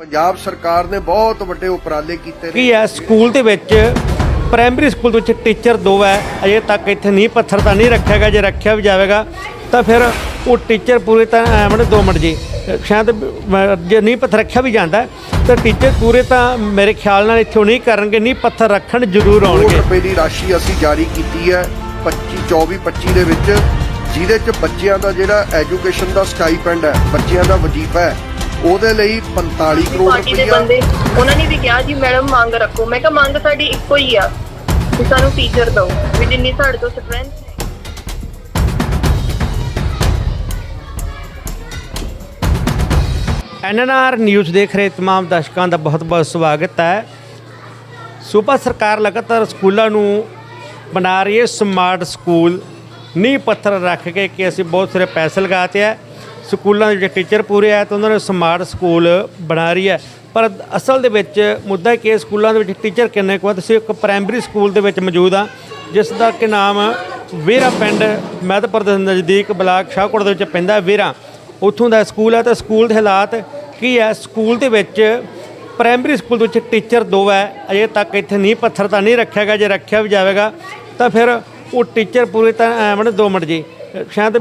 ਪੰਜਾਬ ਸਰਕਾਰ ਨੇ ਬਹੁਤ ਵੱਡੇ ਉਪਰਾਲੇ ਕੀਤੇ ਨੇ। ਕੀ ਹੈ? ਸਕੂਲ ਦੇ ਵਿੱਚ ਪ੍ਰਾਇਮਰੀ ਸਕੂਲ ਦੇ ਵਿੱਚ ਟੀਚਰ ਦੋ ਹੈ ਅਜੇ ਤੱਕ ਇੱਥੇ ਨਹੀਂ ਪੱਥਰ ਤਾਂ ਨਹੀਂ ਰੱਖਿਆ ਗਿਆ। ਜੇ ਰੱਖਿਆ ਵੀ ਜਾਵੇਗਾ ਤਾਂ ਫਿਰ ਉਹ ਟੀਚਰ ਪੂਰੇ ਤਾਂ ਐਵੇਂ ਦੋ ਮਿੰਟ ਜੀ ਸ਼ਾਇਦ ਜੇ ਨਹੀਂ ਪੱਥਰ ਰੱਖਿਆ ਵੀ ਜਾਂਦਾ ਤਾਂ ਟੀਚਰ ਪੂਰੇ ਤਾਂ ਮੇਰੇ ਖਿਆਲ ਨਾਲ ਇੱਥੇ ਉਹ ਨਹੀਂ ਕਰਨਗੇ। ਨਹੀਂ ਪੱਥਰ ਰੱਖਣ ਜ਼ਰੂਰ ਆਉਣਗੇ। ਰੁਪਏ ਦੀ ਰਾਸ਼ੀ ਅਸੀਂ ਜਾਰੀ ਕੀਤੀ ਹੈ 25 24 25 ਦੇ ਵਿੱਚ ਜਿਹਦੇ ਚ ਬੱਚਿਆਂ ਦਾ ਜਿਹੜਾ ਐਜੂਕੇਸ਼ਨ ਦਾ ਸਟਾਈਪੈਂਡ ਹੈ ਬੱਚਿਆਂ ਦਾ ਵਜੀਫਾ ਹੈ ਉਹਦੇ ਲਈ 45 ਕਰੋੜ ਪਾਰਟੀ ਦੇ ਰੁਪਇਆ ਬੰਦੇ ਉਹਨਾਂ ਨੇ ਵੀ ਕਿਹਾ ਜੀ ਮੈਡਮ ਮੰਗ ਰੱਖੋ ਮੈਂ ਕਿਹਾ ਮੰਗ ਸਾਡੀ ਇੱਕੋ ਹੀ ਆ ਕਿ ਸਾਨੂੰ ਟੀਚਰ ਦਿਓ ਵੀ ਜਿੰਨੀ ਸਾਡੇ ਤੋਂ ਸਟਰੈਂਥ ਹੈ ਐਨਐਨਆਰ ਨਿਊਜ਼ ਦੇਖ ਰਹੇ तमाम ਦਰਸ਼ਕਾਂ ਦਾ ਬਹੁਤ-ਬਹੁਤ ਸਵਾਗਤ ਹੈ ਸੂਬਾ ਸਰਕਾਰ ਲਗਾਤਾਰ ਸਕੂਲਾਂ ਨੂੰ ਬਣਾ ਰਹੀ ਹੈ ਸਮਾਰਟ ਸਕੂਲ ਨੀਂਹ ਪੱਥਰ ਰੱਖ ਕੇ ਕਿ ਅਸੀਂ ਬਹੁਤ ਸਾਰੇ ਪੈਸੇ ਲਗਾਤੇ ਹੈ ਸਕੂਲਾਂ ਦੇ ਵਿੱਚ ਟੀਚਰ ਪੂਰੇ ਆ ਤਾਂ ਉਹਨਾਂ ਨੇ ਸਮਾਰਟ ਸਕੂਲ ਬਣਾ ਰਹੀ ਹੈ ਪਰ ਅਸਲ ਦੇ ਵਿੱਚ ਮੁੱਦਾ ਇਹ ਕਿ ਸਕੂਲਾਂ ਦੇ ਵਿੱਚ ਟੀਚਰ ਕਿੰਨੇ ਕੁ ਆ? ਤੁਸੀਂ ਇੱਕ ਪ੍ਰਾਇਮਰੀ ਸਕੂਲ ਦੇ ਵਿੱਚ ਮੌਜੂਦ ਆ, ਜਿਸ ਦਾ ਕਿ ਨਾਮ ਵੇਰਾ ਪਿੰਡ ਮਹਿਦਪੁਰ ਦੇ ਨਜ਼ਦੀਕ ਬਲਾਕ ਸ਼ਾਹਕੋਟ ਦੇ ਵਿੱਚ ਪੈਂਦਾ ਹੈ ਵੇਰਾ। ਉੱਥੋਂ ਦਾ ਸਕੂਲ ਹੈ ਤਾਂ ਸਕੂਲ ਦੇ ਹਾਲਾਤ ਕੀ ਹੈ ਸਕੂਲ ਦੇ ਵਿੱਚ ਪ੍ਰਾਇਮਰੀ ਸਕੂਲ ਦੇ ਵਿੱਚ ਟੀਚਰ ਦੋ ਹੈ ਅਜੇ ਤੱਕ ਇੱਥੇ ਨਹੀਂ ਪੱਥਰ ਤਾਂ ਨਹੀਂ ਰੱਖਿਆ ਗਿਆ, ਜੇ ਰੱਖਿਆ ਵੀ ਜਾਵੇਗਾ ਤਾਂ ਫਿਰ ਉਹ ਟੀਚਰ ਪੂਰੇ ਤਾਂ ਐਵੇਂ ਦੋ ਮਿੰਟ ਜੀ। ਸ਼ਾਇਦ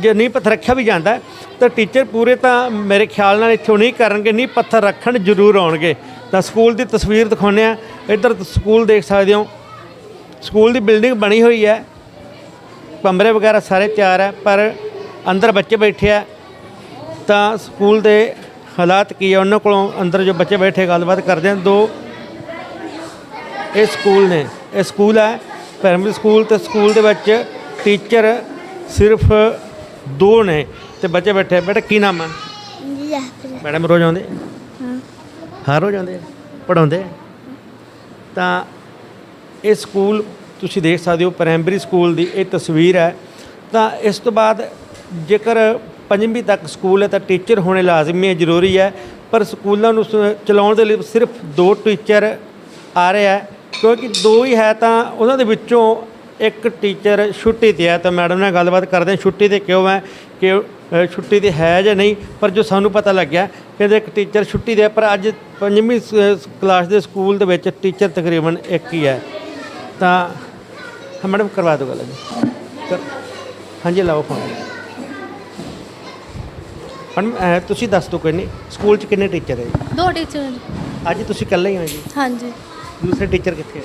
ਜੇ ਨਹੀਂ ਪੱਥਰ ਰੱਖਿਆ ਵੀ ਜਾਂਦਾ ਤਾਂ ਟੀਚਰ ਪੂਰੇ ਤਾਂ ਮੇਰੇ ਖਿਆਲ ਨਾਲ ਇੱਥੋਂ ਨਹੀਂ ਕਰਨਗੇ, ਨਹੀਂ ਪੱਥਰ ਰੱਖਣ ਜ਼ਰੂਰ ਆਉਣਗੇ। ਤਾਂ ਸਕੂਲ ਦੀ ਤਸਵੀਰ ਦਿਖਾਉਂਦੇ ਆ ਇੱਧਰ ਸਕੂਲ ਦੇਖ ਸਕਦੇ ਹੋ। ਸਕੂਲ ਦੀ ਬਿਲਡਿੰਗ ਬਣੀ ਹੋਈ ਹੈ। ਕਮਰੇ ਵਗੈਰਾ ਸਾਰੇ ਤਿਆਰ ਹੈ, ਪਰ ਅੰਦਰ ਬੱਚੇ ਬੈਠੇ ਆ। ਤਾਂ ਸਕੂਲ ਦੇ ਹਾਲਾਤ ਕੀ ਹੈ ਉਹਨਾਂ ਕੋਲੋਂ ਅੰਦਰ ਜੋ ਬੱਚੇ ਬੈਠੇ ਗੱਲਬਾਤ ਕਰਦੇ ਹਨ ਦੋ ਇਹ ਸਕੂਲ ਨੇ। ਇਹ ਸਕੂਲ ਹੈ ਪ੍ਰਾਇਮਰੀ ਸਕੂਲ ਤੇ ਸਕੂਲ ਦੇ ਵਿੱਚ ਟੀਚਰ ਸਿਰਫ ਦੋ ਨੇ ਤੇ ਬੱਚੇ ਬੈਠੇ। ਬੇਟਾ ਕੀ ਨਾਮ ਹੈ ਮੈਡਮ ਰੋਜ਼ ਆਉਂਦੇ? ਹਾਂ। ਹਰ ਰੋਜ਼ ਆਉਂਦੇ ਪੜਾਉਂਦੇ ਤਾਂ ਇਹ ਸਕੂਲ ਤੁਸੀਂ ਦੇਖ ਸਕਦੇ ਹੋ ਪ੍ਰਾਇਮਰੀ ਸਕੂਲ ਦੀ ਇਹ ਤਸਵੀਰ ਹੈ। ਤਾਂ ਇਸ ਤੋਂ ਬਾਅਦ ਜੇਕਰ ਪੰਜਵੀਂ ਤੱਕ ਸਕੂਲ ਹੈ ਤਾਂ ਟੀਚਰ ਹੋਣੇ ਲਾਜ਼ਮੀ ਹੈ ਜ਼ਰੂਰੀ ਹੈ। ਪਰ ਸਕੂਲਾਂ ਨੂੰ ਚਲਾਉਣ ਦੇ ਲਈ ਸਿਰਫ ਦੋ ਟੀਚਰ ਆ ਰਹੇ ਹੈ ਕਿਉਂਕਿ ਦੋ ਹੀ ਹੈ ਤਾਂ ਉਹਨਾਂ ਦੇ ਵਿੱਚੋਂ ਇੱਕ ਟੀਚਰ ਛੁੱਟੀ ਤੇ ਹੈ ਤਾਂ ਮੈਡਮ ਨਾਲ ਗੱਲਬਾਤ ਕਰਦੇ ਹਾਂ ਛੁੱਟੀ ਤੇ ਕਿਉਂ ਹੈ ਕਿ ਛੁੱਟੀ ਤੇ ਹੈ ਜਾਂ ਨਹੀਂ ਪਰ ਜੋ ਸਾਨੂੰ ਪਤਾ ਲੱਗਿਆ ਕਿ ਇੱਕ ਟੀਚਰ ਛੁੱਟੀ ਤੇ ਪਰ ਅੱਜ ਪੰਜਵੀਂ ਕਲਾਸ ਦੇ ਸਕੂਲ ਦੇ ਵਿੱਚ ਟੀਚਰ ਤਕਰੀਬਨ ਇੱਕ ਹੀ ਹੈ। ਤਾਂ ਮੈਡਮ ਕਰਵਾ ਦਿਓ ਗੱਲ ਜੀ। ਹਾਂਜੀ ਲਾਓ ਫੋਨ। ਮੈਡਮ ਤੁਸੀਂ ਦੱਸ ਦਿਓ ਕੋਈ ਨਹੀਂ ਸਕੂਲ 'ਚ ਕਿੰਨੇ ਟੀਚਰ ਹੈ ਜੀ? ਦੋ ਟੀਚਰ ਅੱਜ ਤੁਸੀਂ ਇਕੱਲੇ ਹੀ ਹੋ ਜੀ? ਹਾਂਜੀ। ਦੂਸਰੇ ਟੀਚਰ ਕਿੱਥੇ ਹੈ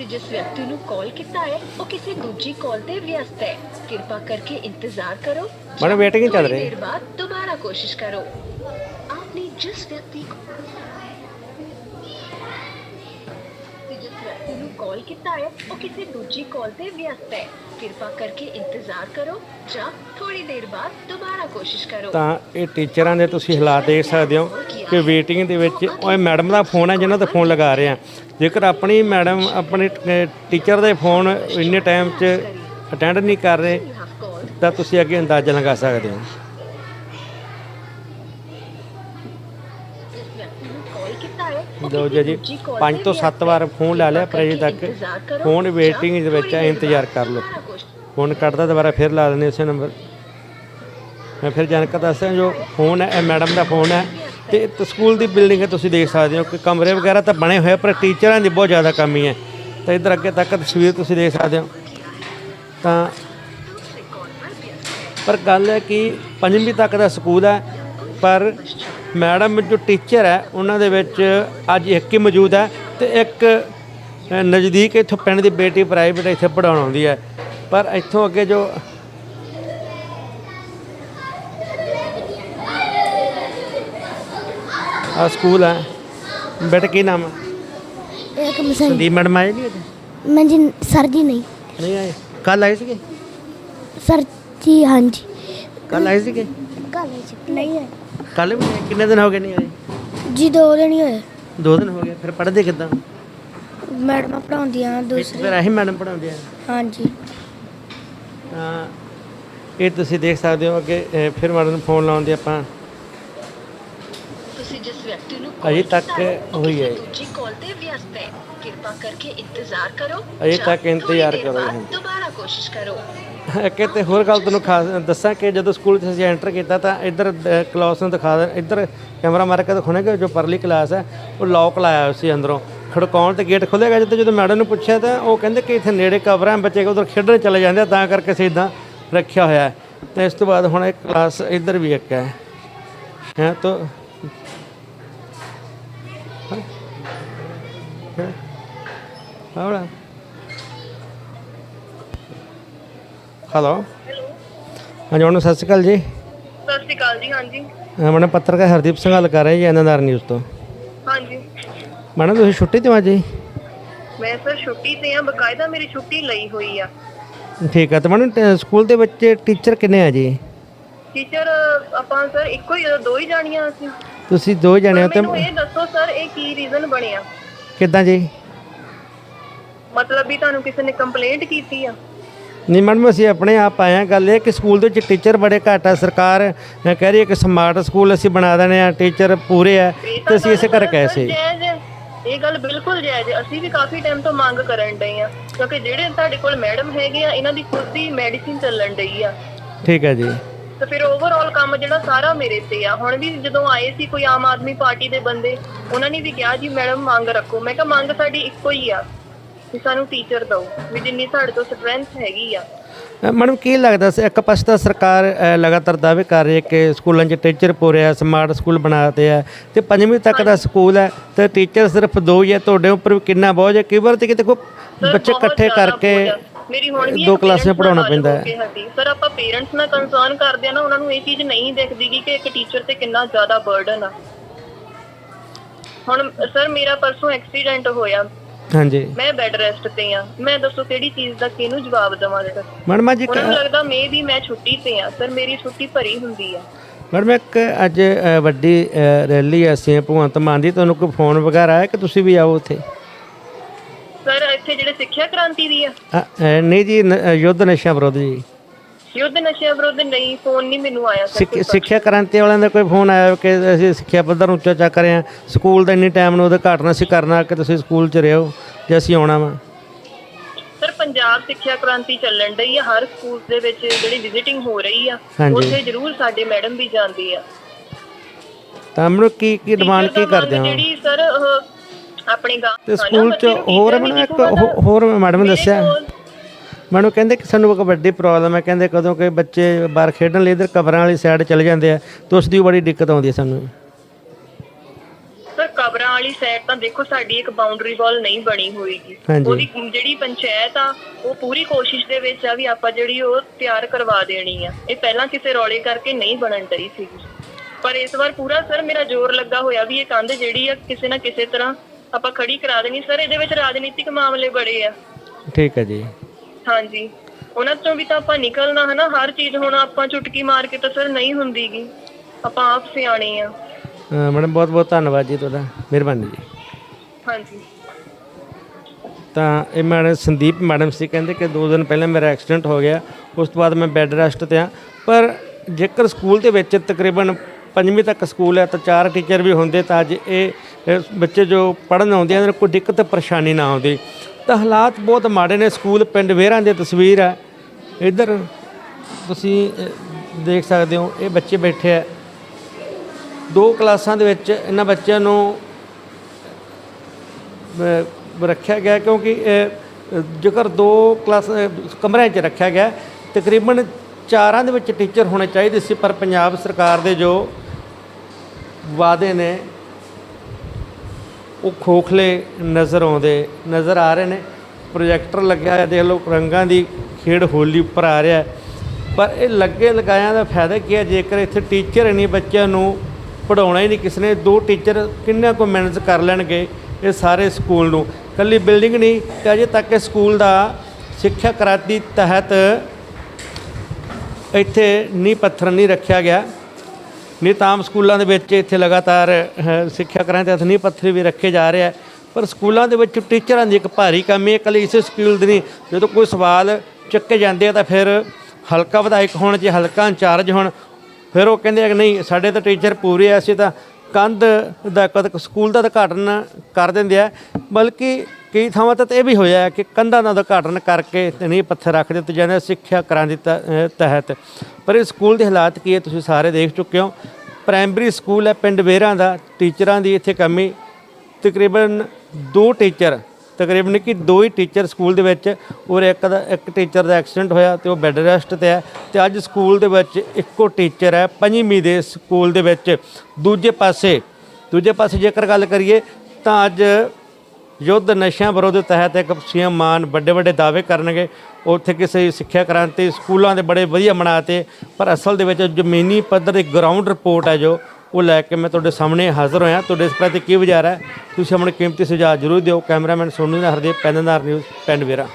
ਤੁਸੀਂ ਜਿਸ ਵਿਅਕਤੀ ਨੂੰ ਕਾਲ ਕੀਤਾ ਹੈ ਉਹ ਕਿਸੇ ਦੂਜੀ ਕਾਲ ਤੇ ਵਿਅਸਤ ਹੈ ਕਿਰਪਾ ਕਰਕੇ ਇੰਤਜ਼ਾਰ ਕਰੋ ਮੈਡਮ ਵੇਟਿੰਗ ਹੀ ਚੱਲ थोड़ी ਰਹੀ देर बाद दोबारा कोशिश करो आपने जिस व्यक्ति को ਤੁਸੀਂ ਜਿਸ ਵਿਅਕਤੀ ਨੂੰ ਕਾਲ ਕੀਤਾ ਹੈ ਉਹ ਕਿਸੇ ਦੂਜੀ ਕਾਲ ਤੇ ਵਿਅਸਤ ਹੈ। ਕਿਰਪਾ ਕਰਕੇ ਇੰਤਜ਼ਾਰ ਕਰੋ ਜਾਂ ਥੋੜੀ ਦੇਰ ਬਾਅਦ ਦੁਬਾਰਾ ਕੋਸ਼ਿਸ਼ ਕਰੋ। ਤਾਂ ਇਹ ਟੀਚਰਾਂ ਦੇ ਤੁਸੀਂ ਹਾਲਾਤ ਦੇਖ ਸਕਦੇ ਹੋ ਕਿ ਵੇਟਿੰਗ ਦੇ ਵਿੱਚ ਉਹ ਮੈਡਮ ਦਾ ਫੋਨ ਹੈ ਜਿਹਨਾਂ ਦਾ ਫੋਨ ਲਗਾ ਰਹੇ ਆ। ਜੇਕਰ ਆਪਣੀ ਮੈਡਮ ਆਪਣੇ ਟੀਚਰ ਦੇ ਫੋਨ ਇੰਨੇ ਟਾਈਮ 'ਚ ਅਟੈਂਡ ਨਹੀਂ ਕਰ ਰਹੇ ਤਾਂ ਤੁਸੀਂ ਅੱਗੇ ਅੰਦਾਜ਼ਾ ਲਗਾ ਸਕਦੇ ਹੋ ਜਿਸ ਵਿਅਕਤੀ ਨੂੰ ਕਾਲ ਕੀਤਾ ਹੈ ਜੀ ਦੂਜੀ ਪੰਜ ਤੋਂ ਵਿਅਸਤ ਸੱਤ ਵਾਰ ਫੋਨ ਲਾ ਲਿਆ, ਪਰ ਅਜੇ ਤੱਕ ਫੋਨ ਵੇਟਿੰਗ ਦੇ ਵਿੱਚ ਹੈ ਇੰਤਜ਼ਾਰ ਕਰ ਲਓ। ਫੋਨ ਕੱਟਦਾ ਦੁਬਾਰਾ ਫਿਰ ਲਾ ਦਿੰਦੇ ਉਸੇ ਨੰਬਰ। ਮੈਂ ਫਿਰ ਜਾਣਕਾਰੀ ਦੱਸਦਾ ਜੋ ਫੋਨ ਹੈ, ਇਹ ਮੈਡਮ ਦਾ ਫੋਨ ਹੈ। ਤੇ ਸਕੂਲ ਦੀ ਬਿਲਡਿੰਗ ਹੈ, ਤੁਸੀਂ ਦੇਖ ਸਕਦੇ ਹੋ ਕਿ ਕਮਰੇ ਵਗੈਰਾ ਤਾਂ ਬਣੇ ਹੋਏ ਪਰ ਟੀਚਰਾਂ ਦੀ ਬਹੁਤ ਜ਼ਿਆਦਾ ਕਮੀ ਹੈ। ਤਾਂ ਇਧਰ ਅੱਗੇ ਤੱਕ ਤਸਵੀਰ ਤੁਸੀਂ ਦੇਖ ਸਕਦੇ ਹੋ। ਤਾਂ ਪਰ ਗੱਲ ਹੈ ਕਿ ਪੰਜਵੀਂ ਤੱਕ ਦਾ ਸਕੂਲ ਹੈ, ਪਰ ਮੈਡਮ ਜੋ ਟੀਚਰ ਹੈ ਉਹਨਾਂ ਦੇ ਵਿੱਚ ਅੱਜ ਇੱਕ ਹੀ ਮੌਜੂਦ ਹੈ ਤੇ ਇੱਕ ਨਜ਼ਦੀਕ ਇੱਥੋਂ ਪਿੰਡ ਦੀ ਬੇਟੀ ਪ੍ਰਾਈਵੇਟ ਇੱਥੇ ਪੜਾਉਣ ਆਉਂਦੀ ਹੈ। ਪਰ ਇੱਥੋਂ ਅੱਗੇ ਜੋ ਆ ਸਕੂਲ ਹੈ ਬੇਟਾ ਕੀ ਨਾਮ ਹੈ? ਇੱਕ ਮਸਲ ਸੰਦੀਪ। ਮੈਡਮ ਆਏ ਨਹੀਂ ਅੱਜ ਮੈਂ ਜੀ ਸਰ ਜੀ ਨਹੀਂ। ਨਹੀਂ ਆਏ। ਕੱਲ ਆਏ ਸੀਗੇ? ਸਰ ਜੀ ਹਾਂਜੀ। ਕੱਲ ਆਏ ਸੀਗੇ? ਕੱਲ ਨਹੀਂ ਹੈ ਕੱਲ ਵੀ ਆਏ? ਕਿੰਨੇ ਦਿਨ ਹੋ ਗਏ ਨਹੀਂ ਆਏ? ਜੀ ਦੋ ਦਿਨ ਹੀ ਹੋਏ। ਦੋ ਦਿਨ ਹੋ ਗਏ। ਫਿਰ ਪੜ੍ਹਦੇ ਕਿੱਦਾਂ? ਮੈਡਮਾਂ ਪੜਾਉਂਦੀਆਂ ਦੂਸਰੀ। ਫਿਰ ਆਹੀ ਮੈਡਮ ਪੜਾਉਂਦੇ ਆ ਹਾਂਜੀ। ਤਾਂ ਇਹ ਤੁਸੀਂ ਦੇਖ ਸਕਦੇ ਹੋ ਅੱਗੇ ਅ, ਫਿਰ ਮੈਡਮ ਨੂੰ ਫੋਨ ਲਾਉਣ ਦੀ ਆਪਾਂ ਤੁਸੀਂ ਜਿਸ ਵਿਅਕਤੀ ਨੂੰ ਅਜੇ ਤੱਕ ਹੋਈ ਹੈ। ਦੂਜੀ ਕਾਲ ਤੇ ਵਿਅਸਤ ਹੈ। ਕਿਰਪਾ ਕਰਕੇ ਇੰਤਜ਼ਾਰ ਕਰੋ। ਅਜੇ ਤੱਕ ਇੰਤਜ਼ਾਰ ਕਰੋ। ਦੁਬਾਰਾ ਕੋਸ਼ਿਸ਼ ਕਰੋ। ਅੱਗੇ ਤੇ ਹੋਰ ਗੱਲ ਤੁਹਾਨੂੰ ਖਾਸ ਦੱਸਾਂ ਕਿ ਜਦੋਂ ਸਕੂਲ 'ਚ ਅਸੀਂ ਐਂਟਰ ਕੀਤਾ ਤਾਂ ਇੱਧਰ ਕਲਾਸ ਨੂੰ ਦਿਖਾ ਦੇ ਇੱਧਰ ਕੈਮਰਾ ਮਾਰ ਕੇ ਦਿਖਾਉਣਾ ਕਿ ਜੋ ਪਰਲੀ ਕਲਾਸ ਹੈ ਉਹ ਲੌਕ ਲਾਇਆ ਹੋਇਆ ਸੀ ਅੰਦਰੋਂ। ਖੜਕਾਉਣ ਤੇ ਗੇਟ ਖੁੱਲੇਗਾ ਜਦੋਂ ਜਦੋਂ ਮੈਡਮ ਨੂੰ ਪੁੱਛਿਆ ਤਾਂ ਉਹ ਕਹਿੰਦੇ ਕਿ ਇੱਥੇ ਨੇੜੇ ਕਵਰਾਂ ਬੱਚੇ ਉਧਰ ਖੇਡਣ ਚਲੇ ਜਾਂਦੇ ਤਾਂ ਕਰਕੇ ਅਸੀਂ ਇਦਾਂ ਰੱਖਿਆ ਹੋਇਆ ਹੈ। ਤੇ ਇਸ ਤੋਂ ਬਾਅਦ ਹੁਣ ਇੱਕ ਕਲਾਸ ਇੱਧਰ ਵੀ ਇੱਕ ਹੈ। ਹੈ ਤਾਂ ਹਾਂ ਹੈਲੋ ਹਾਂਜੀ ਮੈਡਮ ਸਤਿ ਸ਼੍ਰੀ ਅਕਾਲ ਜੀ ਸਤਿ ਸ਼੍ਰੀ ਅਕਾਲ ਜੀ ਹਾਂਜੀ ਮੈਡਮ ਪੱਤਰਕਾਰ ਹਰਦੀਪ ਸਿੰਘ ਗੱਲ ਕਰ ਰਿਹਾ ਜੀ ਐਨਐਨਆਰ ਨਿਊਜ਼ ਤੋਂ ਹਾਂਜੀ ਮੈਡਮ ਤੁਸੀਂ ਛੁੱਟੀ ਤੇ ਹੋ ਅੱਜ ਜੀ ਮੈਂ ਸਰ ਛੁੱਟੀ ਤੇ ਆ ਬਕਾਇਦਾ ਮੇਰੀ ਛੁੱਟੀ ਲਈ ਹੋਈ ਆ ਠੀਕ ਹੈ ਤੇ ਮੈਡਮ ਸਕੂਲ ਦੇ ਵਿੱਚ ਟੀਚਰ ਕਿੰਨੇ ਆ ਜੀ ਟੀਚਰ ਆਪਾਂ ਸਰ ਇੱਕੋ ਹੀ ਦੋ ਹੀ ਜਾਣੀਆਂ ਅਸੀਂ ਤੁਸੀਂ ਦੋ ਜਣੇ ਹੋ ਤੇ ਮੈਨੂੰ ਇਹ ਦੱਸੋ ਸਰ ਇਹ ਕੀ ਰੀਜ਼ਨ ਬਣਿਆ ਕਿੱਦਾਂ ਜੀ? ਮਤਲਬ ਵੀ ਤੁਹਾਨੂੰ ਕਿਸੇ ਨੇ ਕੰਪਲੇਂਟ ਕੀਤੀ ਆ? ਨਹੀਂ ਮੈਡਮ ਅਸੀਂ ਆਪਣੇ ਆਪ ਆਏ ਹਾਂ। ਗੱਲ ਇਹ ਕਿ ਸਕੂਲ ਦੇ ਵਿੱਚ ਟੀਚਰ ਬੜੇ ਘੱਟ ਆ। ਸਰਕਾਰ ਅਹ ਕਹਿ ਰਹੀ ਹੈ ਕਿ ਸਮਾਰਟ ਸਕੂਲ ਅਸੀਂ ਬਣਾ ਦੇਣੇ ਆ। ਟੀਚਰ ਪੂਰੇ ਆ। ਇਹ ਤੇ ਤਾਂ ਅਸੀਂ ਇਸੇ ਗੱਲ ਕਰਕੇ ਆਏ ਸੀ। ਜਾਇਜ਼ ਹੈ। ਇਹ ਗੱਲ ਬਿਲਕੁਲ ਜਾਇਜ਼ ਹੈ। ਅਸੀਂ ਵੀ ਕਾਫੀ ਟਾਈਮ ਤੋਂ ਮੰਗ ਕਰਨ ਡਏ ਆ ਕਿਉਂਕਿ ਜਿਹੜੇ ਤੁਹਾਡੇ ਕੋਲ ਮੈਡਮ ਹੈਗੇ ਆ ਇਹਨਾਂ ਦੀ ਖੁਦ ਦੀ ਮੈਡੀਸਿਨ ਚੱਲਣ ਡਈ ਆ। ਠੀਕ ਹੈ ਜੀ। ਤੇ ਫਿਰ ਓਵਰਆਲ ਕੰਮ ਜਿਹੜਾ ਸਾਰਾ ਮੇਰੇ ਤੇ ਆ। ਹੁਣ ਵੀ ਜਦੋਂ ਆਏ ਸੀ ਕੋਈ ਆਮ ਆਦਮੀ ਪਾਰਟੀ ਦੇ ਬੰਦੇ ਉਹਨਾਂ ਨੇ ਵੀ ਕਿਹਾ ਜੀ ਮੈਡਮ ਮੰਗ ਰੱਖੋ। ਮੈਂ ਕਿਹਾ ਮੰਗ ਸਾਡੀ ਇੱਕੋ ਹੀ ਆ ਕਿ ਸਾਨੂੰ ਟੀਚਰ ਦਿਓ ਵੀ ਜਿੰਨੀ ਸਾਡੇ ਤੋਂ ਸਟਰੈਂਥ ਹੈਗੀ ਆ। ਮੈਡਮ ਕੀ ਲੱਗਦਾ ਸੀ ਇੱਕ ਪਾਸੇ ਤਾਂ ਸਰਕਾਰ ਲਗਾਤਾਰ ਦਾਅਵੇ ਕਰ ਰਹੀ ਹੈ ਕਿ ਸਕੂਲਾਂ 'ਚ ਟੀਚਰ ਪੂਰੇ ਆ ਸਮਾਰਟ ਸਕੂਲ ਬਣਾਤੇ ਆ ਤੇ ਪੰਜਵੀਂ ਤੱਕ ਦਾ ਸਕੂਲ ਹੈ ਤੇ ਟੀਚਰ ਸਿਰਫ ਦੋ ਹੀ ਹੈ। ਤੁਹਾਡੇ ਉੱਪਰ ਵੀ ਕਿੰਨਾ ਬੋਝ ਹੈ? ਕਈ ਵਾਰ ਤੇ ਕਿਤੇ Sir, ਬੱਚੇ ਇਕੱਠੇ ਕਰਕੇ। ਮੇਰੀ ਹੁਣ ਵੀ ਦੋ ਕਲਾਸਾਂ ਪੜਾਉਣਾ ਪੈਂਦਾ ਹੈ। ਸਰ ਆਪਾਂ ਪੇਰੈਂਟਸ ਨਾਲ ਕੰਸਰਨ ਕਰਦੇ ਆ ਨਾ ਉਹਨਾਂ ਨੂੰ ਇਹ ਚੀਜ਼ ਨਹੀਂ ਦਿਖਦੀ ਕਿ ਇੱਕ ਟੀਚਰ ਤੇ ਕਿੰਨਾ ਜ਼ਿਆਦਾ ਬਰਡਨ ਆ। ਹੁਣ ਸਰ ਮੇਰਾ ਪਰਸੋਂ ਐਕਸੀਡੈਂਟ ਹੋਇਆ। ਹਾਂਜੀ। ਮੈਂ ਬੈੱਡ ਰੈਸਟ ਤੇ ਆ ਮੈਂ ਦੱਸੋ ਕਿਹੜੀ ਚੀਜ਼ ਦਾ ਕਿਹਨੂੰ ਜਵਾਬ ਦੇਵਾਂ ਸਰ ਮੈਡਮ ਅੱਜ ਇੱਕ ਉਹਨਾਂ ਨੂੰ ਲੱਗਦਾ ਮੇ ਵੀ ਮੈਂ ਛੁੱਟੀ ਤੇ ਆ ਸਰ ਮੇਰੀ ਛੁੱਟੀ ਭਰੀ ਹੁੰਦੀ ਆ। ਮੈਡਮ ਇੱਕ ਅੱਜ ਵੱਡੀ ਰੈਲੀ ਅਸੀਂ ਭਗਵੰਤ ਮਾਨ ਦੀ। ਤੁਹਾਨੂੰ ਕੋਈ ਫੋਨ ਵਗੈਰਾ ਆਇਆ ਕਿ ਤੁਸੀਂ ਵੀ ਆਓ ਉੱਥੇ? ਇੱਥੇ ਜਿਹੜੇ ਸਿੱਖਿਆ ਕ੍ਰਾਂਤੀ ਦੀ ਆ? ਅ, ਨਹੀਂ ਜੀ ਨ- ਅ, ਯੁੱਧ ਨਸ਼ਾ ਵਿਰੋਧ ਜੀ। ਯੁੱਧ ਨਸ਼ਿਆਂ ਵਿਰੁੱਧ ਨਹੀਂ ਫੋਨ ਨਹੀਂ ਮੈਨੂੰ ਆਇਆ ਸਰ ਸਿੱਖ- ਸਿੱਖਿਆ ਕ੍ਰਾਂਤੀ ਵਾਲਿਆਂ ਦਾ ਕੋਈ ਫੋਨ ਆਇਆ ਕਿ ਅਸੀਂ ਸਿੱਖਿਆ ਪੱਧਰ ਨੂੰ ਉੱਚਾ ਚੱਕ ਰਹੇ ਹਾਂ। ਸਕੂਲ ਦਾ ਇੰਨੀ ਟਾਈਮ ਨੂੰ ਉਦਘਾਟਨ ਅਸੀਂ ਕਰਨਾ ਕਿ ਤੁਸੀਂ ਸਕੂਲ 'ਚ ਰਹੋ ਜੇ ਅਸੀਂ ਆਉਣਾ ਵਾ। ਸਰ ਪੰਜਾਬ ਸਿੱਖਿਆ ਕ੍ਰਾਂਤੀ ਚੱਲਣ ਡਈ ਆ ਹਰ ਸਕੂਲ ਦੇ ਵਿੱਚ ਜਿਹੜੀ ਵਿਜ਼ਿਟਿੰਗ ਹੋ ਰਹੀ ਆ ਹਾਂਜੀ। ਉੱਥੇ ਜ਼ਰੂਰ ਸਾਡੇ ਮੈਡਮ ਵੀ ਜਾਂਦੀ ਆ। ਤਾਂ ਮੈਨੂੰ ਕੀ ਕੀ ਡਿਮਾਂਡ Teacher ਕੀ ਦਾ ਕਰਦੇ ਮੰਗ ਹੋ? ਜਿਹੜੀ ਸਰ ਆਪਣੇ ਗਾਂ ਤੇ ਸਕੂਲ 'ਚ ਹੋਰ ਮੈਨੂੰ ਇੱਕ ਹੋਰ ਮੈਡਮ ਦੱਸਿਆ। ਮੈਨੂੰ ਕਹਿੰਦੇ ਕਿ ਸਾਨੂੰ ਇੱਕ ਵੱਡੀ ਪ੍ਰੋਬਲਮ ਹੈ। ਕਹਿੰਦੇ ਕਦੋਂ ਕਿ ਬੱਚੇ ਬਾਹਰ ਖੇਡਣ ਲਈ ਇਧਰ ਕਬਰਾਂ ਵਾਲੀ ਸਾਈਡ ਚਲੇ ਜਾਂਦੇ ਆ ਤੇ ਉਸ ਦੀ ਬੜੀ ਦਿੱਕਤ ਆਉਂਦੀ ਹੈ ਸਾਨੂੰ। ਸਰ ਕਬਰਾਂ ਵਾਲੀ ਸਾਈਡ ਤਾਂ ਦੇਖੋ ਸਾਡੀ ਇੱਕ ਬਾਉਂਡਰੀ ਵਾਲ ਨਹੀਂ ਬਣੀ ਹੋਈਗੀ। ਉਹਦੀ ਜਿਹੜੀ ਪੰਚਾਇਤ ਆ ਉਹ ਪੂਰੀ ਕੋਸ਼ਿਸ਼ ਦੇ ਵਿੱਚ ਆ ਵੀ ਆਪਾਂ ਜਿਹੜੀ ਉਹ ਤਿਆਰ ਕਰਵਾ ਦੇਣੀ ਆ। ਇਹ ਪਹਿਲਾਂ ਕਿਸੇ ਰੌਲੇ ਕਰਕੇ ਨਹੀਂ ਬਣਨ ਡਈ ਸੀਗੀ। ਪਰ ਇਸ ਵਾਰ ਪੂਰਾ ਸਰ ਮੇਰਾ ਜ਼ੋਰ ਲੱਗਾ ਹੋਇਆ ਵੀ ਇਹ ਕੰਧ ਜਿਹੜੀ ਆ ਕਿਸੇ ਨਾ ਕਿਸੇ ਤਰ੍ਹਾਂ ਆਪਾਂ ਖੜੀ ਕਰਾ ਦੇਣੀ। ਸਰ ਇਹਦੇ ਵਿੱਚ ਰਾਜਨੀਤਿਕ ਮਾਮਲੇ ਬੜੇ ਆ। ਠੀਕ ਹੈ ਜੀ। ਹਾਂਜੀ। ਉਹਨਾਂ ਤੋਂ ਵੀ ਤਾਂ ਆਪਾਂ ਨਿਕਲਣਾ ਹੈ ਨਾ ਹਰ ਚੀਜ਼ ਹੁਣ ਆਪਾਂ ਚੁਟਕੀ ਮਾਰ ਕੇ ਤਾਂ ਸਰ ਨਹੀਂ ਹੁੰਦੀਗੀ। ਆਪਾਂ ਆਪ ਸਿਆਣੇ ਆ। ਮੈਡਮ ਬਹੁਤ ਬਹੁਤ ਧੰਨਵਾਦ ਜੀ ਤੁਹਾਡਾ। ਮਿਹਰਬਾਨੀ ਜੀ। ਹਾਂਜੀ। ਤਾਂ ਇਹ ਮੈਡਮ ਸੰਦੀਪ ਮੈਡਮ ਸੀ ਕਹਿੰਦੇ ਕਿ ਦੋ ਦਿਨ ਪਹਿਲਾਂ ਮੇਰਾ ਐਕਸੀਡੈਂਟ ਹੋ ਗਿਆ। ਉਸ ਤੋਂ ਬਾਅਦ ਮੈਂ ਬੈੱਡ ਰੈਸਟ ਤੇ ਆ। ਪਰ ਜੇਕਰ ਸਕੂਲ ਦੇ ਵਿੱਚ ਤਕਰੀਬਨ ਪੰਜਵੀਂ ਤੱਕ ਸਕੂਲ ਹੈ ਤਾਂ ਚਾਰ ਟੀਚਰ ਵੀ ਹੁੰਦੇ ਤਾਂ ਅੱਜ ਇਹ ਬੱਚੇ ਜੋ ਪੜ੍ਹਨ ਆਉਂਦੇ ਆ, ਇਹਨਾਂ ਨੂੰ ਕੋਈ ਦਿੱਕਤ, ਪਰੇਸ਼ਾਨੀ ਨਾ ਆਉਂਦੀ। ਤਾਂ ਹਾਲਾਤ ਬਹੁਤ ਮਾੜੇ ਨੇ, ਸਕੂਲ ਪਿੰਡ ਵੇਰਾਂ ਦੀ ਤਸਵੀਰ ਹੈ। ਇੱਧਰ ਤੁਸੀਂ ਦੇਖ ਸਕਦੇ ਹੋ, ਇਹ ਬੱਚੇ ਬੈਠੇ ਆ। ਦੋ ਕਲਾਸਾਂ ਦੇ ਵਿੱਚ ਇਹਨਾਂ ਬੱਚਿਆਂ ਨੂੰ ਰੱਖਿਆ ਗਿਆ, ਕਿਉਂਕਿ ਜੇਕਰ ਦੋ ਕਲਾਸ ਕਮਰਿਆਂ 'ਚ ਰੱਖਿਆ ਗਿਆ, ਤਕਰੀਬਨ ਚਾਰਾਂ ਦੇ ਵਿੱਚ ਟੀਚਰ ਹੋਣੇ ਚਾਹੀਦੇ ਸੀ, ਪਰ ਪੰਜਾਬ ਸਰਕਾਰ ਦੇ ਜੋ ਵਾਅਦੇ ਨੇ ਉਹ ਖੋਖਲੇ ਨਜ਼ਰ ਆਉਂਦੇ, ਨਜ਼ਰ ਆ ਰਹੇ ਨੇ। ਪ੍ਰੋਜੈਕਟਰ ਲੱਗਿਆ ਹੋਇਆ, ਦੇਖ ਲਓ, ਰੰਗਾਂ ਦੀ ਖੇਡ ਹੋਲੀ ਉੱਪਰ ਆ ਰਿਹਾ। ਪਰ ਇਹ ਲੱਗੇ ਲਗਾਇਆਂ ਦਾ ਫਾਇਦਾ ਕੀ ਹੈ? ਜੇਕਰ ਇੱਥੇ ਟੀਚਰ ਨਹੀਂ, ਬੱਚਿਆਂ ਨੂੰ ਪੜਾਉਣਾ ਹੀ ਨਹੀਂ, ਕਿਸੇ ਨੇ ਦੋ ਟੀਚਰ ਕਿੰਨਾ ਕੋ ਮੈਨੇਜ ਕਰ ਲੈਣਗੇ ਇਹ ਸਾਰੇ ਸਕੂਲ ਨੂੰ। ਕੱਲੀ ਬਿਲਡਿੰਗ ਨਹੀਂ, ਤੇ ਅਜੇ ਤੱਕ ਇਹ ਸਕੂਲ ਦਾ ਸਿੱਖਿਆ ਕ੍ਰਾਂਤੀ ਤਹਿਤ ਇੱਥੇ ਨੀਂਹ ਪੱਥਰ ਨਹੀਂ ਰੱਖਿਆ ਗਿਆ। ਨਹੀਂ ਤਾਂ ਸਕੂਲਾਂ ਦੇ ਵਿੱਚ ਇੱਥੇ ਲਗਾਤਾਰ ਸਿੱਖਿਆ ਕਰਾਂ ਤੇ ਅਥਨੀ ਪੱਥਰੀ ਵੀ ਰੱਖੇ ਜਾ ਰਹੇ ਆ। ਪਰ ਸਕੂਲਾਂ ਦੇ ਵਿੱਚ ਟੀਚਰਾਂ ਦੀ ਇੱਕ ਭਾਰੀ ਕਮੀ ਹੈ। ਇਕੱਲੇ ਇਸੇ ਸਕੂਲ ਦੀ ਨਹੀਂ ਜਦੋਂ ਕੋਈ ਸਵਾਲ ਚੱਕੇ ਜਾਂਦੇ ਆ ਤਾਂ ਫਿਰ ਹਲਕਾ ਵਿਧਾਇਕ ਹੋਣ, ਜੇ ਹਲਕਾ ਇੰਚਾਰਜ ਹੋਣ, ਫਿਰ ਉਹ ਕਹਿੰਦੇ ਆ ਕਿ ਨਹੀਂ, ਸਾਡੇ ਤਾਂ ਟੀਚਰ ਪੂਰੇ ਆ, ਅਸੀਂ ਤਾਂ ਕੰਧ ਦਾ ਕਦ ਸਕੂਲ ਦਾ ਉਦਘਾਟਨ ਕਰ ਦਿੰਦੇ ਆ। ਬਲਕਿ ਕਈ ਥਾਵਾਂ ਤੇ ਤਾਂ ਇਹ ਵੀ ਹੋਇਆ ਹੈ ਕਿ ਕੰਧਾਂ ਦਾ ਉਦਘਾਟਨ ਕਰਕੇ ਤੇ ਨਹੀਂ ਪੱਥਰ ਰੱਖ ਦਿੱਤੇ ਜਾਂਦੇ, ਸਿੱਖਿਆ ਕ੍ਰਾਂਤੀ ਤ- ਅਹ, ਤਹਿਤ। ਪਰ ਇਹ ਸਕੂਲ ਦੇ ਹਾਲਾਤ ਕੀ ਹੈ ਤੁਸੀਂ ਸਾਰੇ ਦੇਖ ਚੁੱਕੇ ਹੋ। ਪ੍ਰਾਇਮਰੀ ਸਕੂਲ ਹੈ, ਪਿੰਡ ਵੇਰਾਂ ਦਾ, ਟੀਚਰਾਂ ਦੀ ਇੱਥੇ ਕਮੀ। ਤਕਰੀਬਨ ਦੋ ਟੀਚਰ ਤਕਰੀਬਨ ਕਿ ਦੋ ਹੀ ਟੀਚਰ ਸਕੂਲ ਦੇ ਵਿੱਚ ਔਰ ਇੱਕ ਦਾ ਇੱਕ ਟੀਚਰ ਦਾ ਐਕਸੀਡੈਂਟ ਹੋਇਆ ਤੇ ਉਹ ਬੈੱਡ ਰੈਸਟ ਤੇ ਹੈ ਤੇ ਅੱਜ ਸਕੂਲ ਦੇ ਵਿੱਚ ਇੱਕੋ ਟੀਚਰ ਹੈ ਪੰਜਵੀਂ ਦੇ ਸਕੂਲ ਦੇ ਵਿੱਚ। ਦੂਜੇ ਪਾਸੇ ਦੂਜੇ ਪਾਸੇ ਜੇਕਰ ਗੱਲ ਕਰੀਏ ਤਾਂ ਅੱਜ ਯੁੱਧ ਨਸ਼ਿਆਂ ਵਿਰੋਧ ਤਹਿਤ ਇੱਕ ਸੀਐਮ ਮਾਨ ਵੱਡੇ ਵੱਡੇ ਦਾਅਵੇ ਕਰਨਗੇ। ਉੱਥੇ ਕਿਸੇ ਸਿੱਖਿਆ ਕ੍ਰਾਂਤੀ ਸਕੂਲਾਂ ਦੇ ਬੜੇ ਵਧੀਆ ਬਣਾਤੇ ਪਰ ਅਸਲ ਦੇ ਵਿੱਚ ਜ਼ਮੀਨੀ ਪੱਧਰ ਦੀ ਗਰਾਊਂਡ ਰਿਪੋਰਟ ਹੈ ਜੋ ਉਹ ਲੈ ਕੇ ਮੈਂ ਤੁਹਾਡੇ ਸਾਹਮਣੇ ਹਾਜ਼ਰ ਹੋਇਆ। ਤੁਹਾਡੇ ਇਸ ਪ੍ਰਤੀ ਕੀ ਵਿਚਾਰ ਹੈ? ਤੁਸੀਂ ਆਪਣੇ ਕੀਮਤੀ ਸੁਝਾਅ ਜ਼ਰੂਰ ਦਿਓ। ਕੈਮਰਾਮੈਨ ਸੋਨੂ ਦਾ ਹਰਦੀਪ ਪੈਨਦਾਰ ਨਿਊਜ਼, ਪਿੰਡ ਵੇਰਾ।